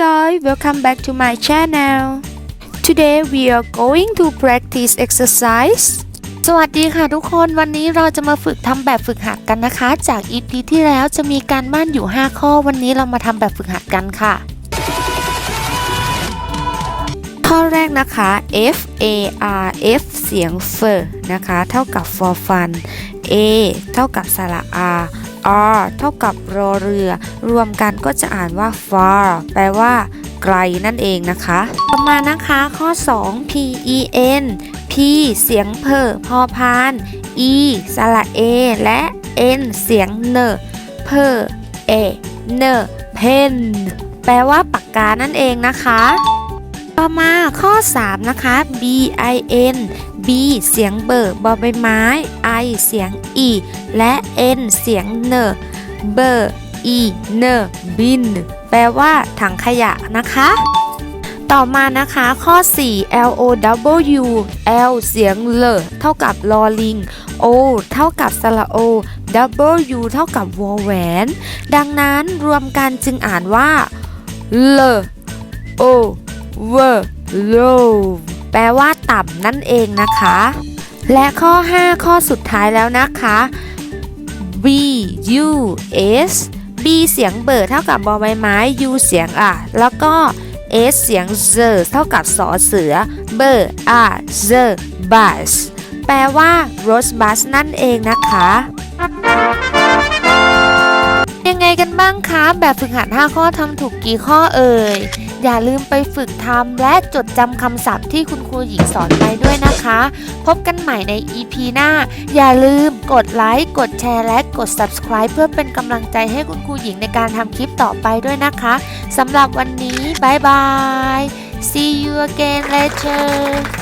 guys, welcome back to my channel. Today we are going to practice exercise. สวัสดีค่ะทุกคนวันนี้เราจะมาฝึกทำแบบฝึกหัดกันนะคะ จาก EP ที่แล้วจะมีการบ้านอยู่ 5 ข้อ วันนี้เรามาทำแบบฝึกหัดกันค่ะ ข้อแรกนะคะ F A R F เสียงเฟอนะคะ เท่ากับ for fun A เท่ากับสระ R R เท่ากับรอเรือ รวมกันก็จะอ่านว่า far แปลว่า ไกลนั่นเองนะคะ ต่อมานะคะข้อ 2 P E N P เสียงเพอพอพาน E สระ A และ N เสียงเนเพอเอเนเพนแปลว่าปากกานั่นเองนะคะ ต่อมาข้อ 3 นะคะ B I N B เสียงเบอร์บอใบไม้ I เสียง E และ N เสียงเนเบอร์ E เนบินแปลว่าถังขยะนะคะ ต่อมานะคะข้อ 4 L O W L เสียงเลเท่ากับลอลิง O เท่ากับสระโอ W เท่ากับวอแหวน ดังนั้นรวมกันจึงอ่านว่าเล O เวอร์โลแปลว่าต่ำนั่นเองนะคะ และข้อ 5 ข้อสุดท้ายแล้วนะคะ B U S B เสียงเบอร์เท่ากับบอใบไม้ U เสียงอะ แล้วก็ S เสียงเซอเท่ากับสอเสือ เบอร์อะเซอบัสแปลว่า rose bus นั่นเองนะคะ กันบ้างคะแบบฝึกหัด 5 ข้อทำถูกกี่ข้อเอ่ย อย่าลืมไปฝึกทำและจดจำคำศัพท์ที่คุณครูหญิงสอนไปด้วยนะคะ พบกันใหม่ใน EP หน้า อย่าลืมกดไลค์กดแชร์และกด subscribe เพื่อเป็นกำลังใจให้คุณครูหญิงในการทำคลิปต่อไปด้วยนะคะสำหรับวันนี้บายบาย see you again later